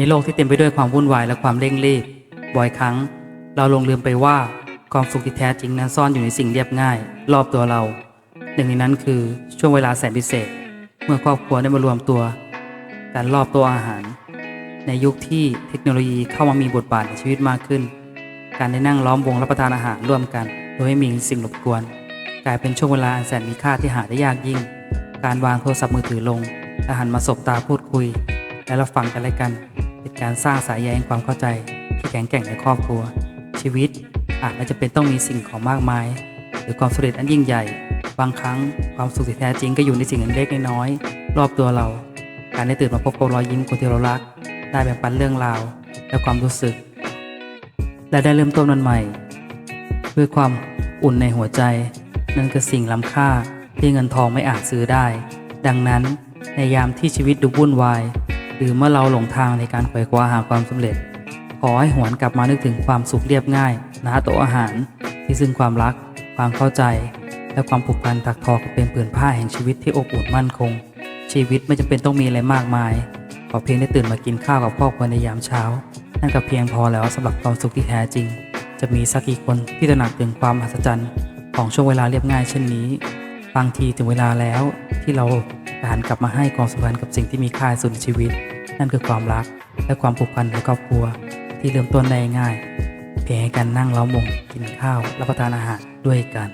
ในโลกที่เต็มไปด้วยความวุ่นวายและความเร่งรีบ บ่อยครั้ง เราลงลืมไปว่าความสุขที่แท้จริงนั้นซ่อนอยู่ในสิ่งเรียบง่าย รอบตัวเรา หนึ่งในนั้นคือช่วงเวลาแสนพิเศษ เมื่อครอบครัวได้มารวมตัวกันรอบตัวอาหาร ในยุคที่เทคโนโลยีเข้ามามีบทบาทในชีวิตมากขึ้น การได้นั่งล้อมวงรับประทานอาหารร่วมกัน โดยไม่มีสิ่งรบกวน กลายเป็นช่วงเวลาอันแสนมีค่าที่หาได้ยากยิ่ง การวางโทรศัพท์มือถือลงและหันมาสบตาพูดคุย และรับฟังกันและกัน เป็นการสร้างสายใยแห่งความเข้าใจที่แข็งแกร่งในครอบครัว ชีวิตอาจไม่จำเป็นต้องมีสิ่งของมากมาย หรือความสำเร็จอันยิ่งใหญ่ บางครั้งความสุขที่แท้จริงก็อยู่ในสิ่งเล็กๆน้อยๆรอบตัวเรา การได้ตื่นมาพบกับรอยยิ้มคนที่เรารัก ได้แบ่งปันเรื่องราว และความรู้สึก และได้เริ่มต้นวันใหม่ ด้วยความอุ่นในหัวใจ นั่นคือสิ่งล้ำค่าที่เงินทองไม่อาจซื้อได้ ดังนั้นในยามที่ชีวิตดูวุ่นวาย หรือเมื่อเราหลงทางในการไขว่คว้าหาความสำเร็จ ขอให้หวนกลับมานึกถึงความสุขเรียบง่ายณโต๊ะอาหาร ที่ซึ่งความรัก ความเข้าใจ และความผูกพันถักทอกันเป็นผืนผ้าแห่งชีวิตที่อบอุ่นมั่นคง ชีวิตไม่จำเป็นต้องมีอะไรมากมาย ขอเพียงได้ตื่นมากินข้าวกับครอบครัวในยามเช้า นั่นก็เพียงพอแล้วสำหรับความสุขที่แท้จริง จะมีสักกี่คนที่ตระหนักถึงความมหัศจรรย์ของช่วงเวลาเรียบง่ายเช่นนี้ บางทีถึงเวลาแล้วที่เราจะหันกลับมาให้ความสำคัญกับสิ่งที่มีค่าสุดในชีวิต นั่นคือความรักและความผูกพันในครอบครัว ที่เริ่มต้นได้ง่ายเพียงการนั่งล้อมวงกินข้าวรับประทานอาหารด้วยกัน